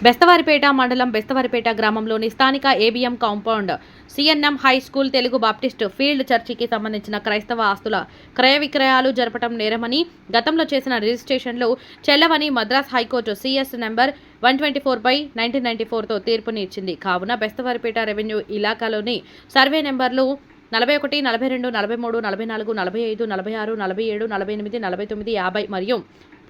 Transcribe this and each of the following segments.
బెస్తవారిపేట మండలం బెస్తవారిపేట గ్రామంలోని స్థానిక ABM compound CNM high school Telugu baptist field చర్చికి సంబంధించిన క్రైస్తవ ఆస్తుల క్రయ విక్రయాలు జరపడం నేరమని గతంలో చేసిన రిజిస్ట్రేషన్లు చెల్లవని Madras high court CS number one twenty four by nineteen ninety ఫోర్తో తీర్పుని ఇచ్చింది కావున బెస్తవారిపేట రెవెన్యూ ఇలాకాలోని సర్వే నెంబర్లు నలభై ఒకటి నలభై రెండు నలభై మూడు నలభై నాలుగు నలభై ఐదు నలభై ఆరు నలభై ఏడు నలభై ఎనిమిది నలభై తొమ్మిది యాభై మరియు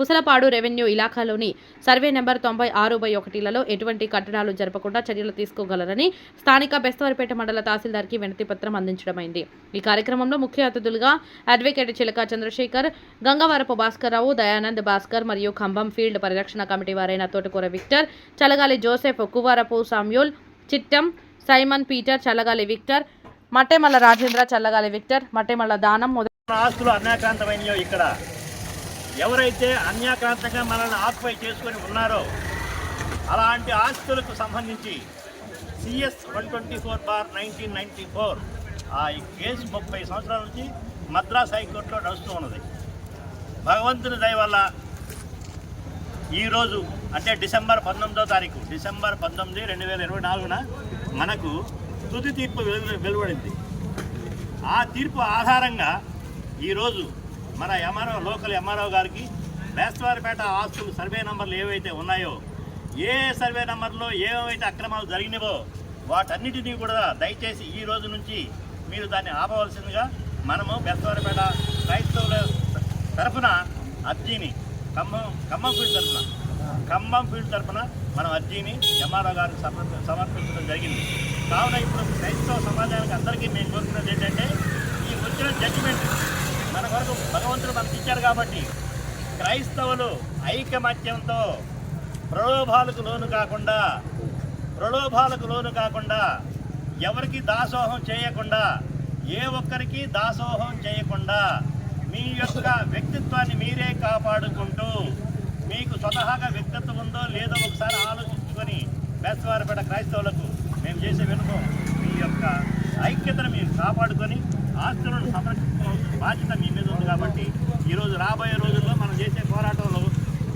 పుసలపాడు రెవెన్యూ ఇలాఖాలోని సర్వే నెంబర్ తొంభై ఆరు బై ఒకటిలలో ఎటువంటి కట్టడాలు జరపకుండా చర్యలు తీసుకోగలరని స్థానిక బెస్తవారిపేట మండల తహసీల్దార్కి వినతి పత్రం అందించడమైంది. ఈ కార్యక్రమంలో ముఖ్య అతిథులుగా అడ్వకేట్ చిలక చంద్రశేఖర్ గంగవరపు భాస్కర్రావు దయానంద్ భాస్కర్ మరియు ఖంభం ఫీల్డ్ పరిరక్షణ committee వారైన Thotakura Victor Chalagali Joseph Kuvarapu Samuel Chittam Simon Peter Challagali Victor Mattemalla Rajendra Challagali Victor Mattemalla దానం ఆస్తులు అన్యాక్రాంతమైనయో ఇక్కడ? ఎవరైతే అన్యాక్రాంతంగా మనల్ని ఆక్యుపై చేసుకొని ఉన్నారో అలాంటి ఆస్తులకు సంబంధించి CS one twenty four by nineteen ninety four ఆ కేసు ముప్పై సంవత్సరాల నుంచి మద్రాస్ హైకోర్టులో నడుస్తూ ఉన్నది. భగవంతుని దయ వల్ల ఈరోజు అంటే డిసెంబర్ పంతొమ్మిదో తారీఖు డిసెంబర్ పంతొమ్మిది రెండు వేల ఇరవై నాలుగున మనకు తుది తీర్పు వెలువడింది. ఆ తీర్పు ఆధారంగా ఈరోజు మన ఎంఆర్ఓ లోకల్ ఎంఆర్ఓ గారికి బేస్తవారిపేట ఆస్తులు సర్వే నంబర్లు ఏవైతే ఉన్నాయో ఏ సర్వే నంబర్లో ఏవైతే అక్రమాలు జరిగినవో వాటన్నిటినీ కూడా దయచేసి ఈ రోజు నుంచి మీరు దాన్ని ఆపవలసిందిగా మనము బేస్తవారిపేట క్రైస్తవుల తరఫున అర్జీని ఖమ్మం ఖమ్మం ఫీల్డ్ తరఫున ఖమ్మం ఫీల్డ్ తరఫున మనం అర్జీని ఎంఆర్ఓ గారికి సమర్ సమర్పించడం జరిగింది. కావున ఇప్పుడు క్రైస్తవ సమాజానికి అందరికీ మేము కోరుకున్నది ఏంటంటే ఈ వచ్చిన జడ్జిమెంట్ వరకు భగవంతుడు మనకి కాబట్టి క్రైస్తవులు ఐకమత్యంతో ప్రలోభాలకు లోను కాకుండా ప్రలోభాలకు లోను కాకుండా ఎవరికి దాసోహం చేయకుండా ఏ ఒక్కరికి దాసోహం చేయకుండా మీ యొక్క వ్యక్తిత్వాన్ని మీరే కాపాడుకుంటూ మీకు స్వతహాగా వ్యక్తిత్వం ఉందో లేదో ఒకసారి ఆలోచించుకొని బెస్తవారిపేట క్రైస్తవులకు మేము చేసే వెనుక మీ యొక్క ఐక్యతను మీరు కాపాడుకొని ఆస్తులను సంరక్షించుకోవాల్సిన బాధ్యత మీ ఈరోజు రాబోయే రోజుల్లో మనం చేసే పోరాటంలో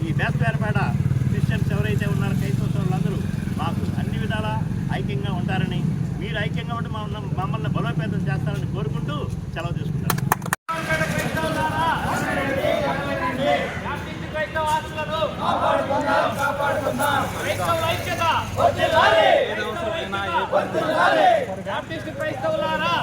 ఈ బేస్తవారిపేట క్రిస్టియన్స్ ఎవరైతే ఉన్నారో క్రైస్తవ సోదరులందరూ మాకు అన్ని విధాలా ఐక్యంగా ఉంటారని మీరు ఐక్యంగా ఉండి మమ్మల్ని మమ్మల్ని బలోపేతం చేస్తారని కోరుకుంటూ సెలవు తీసుకుంటారు క్రైస్తవులారా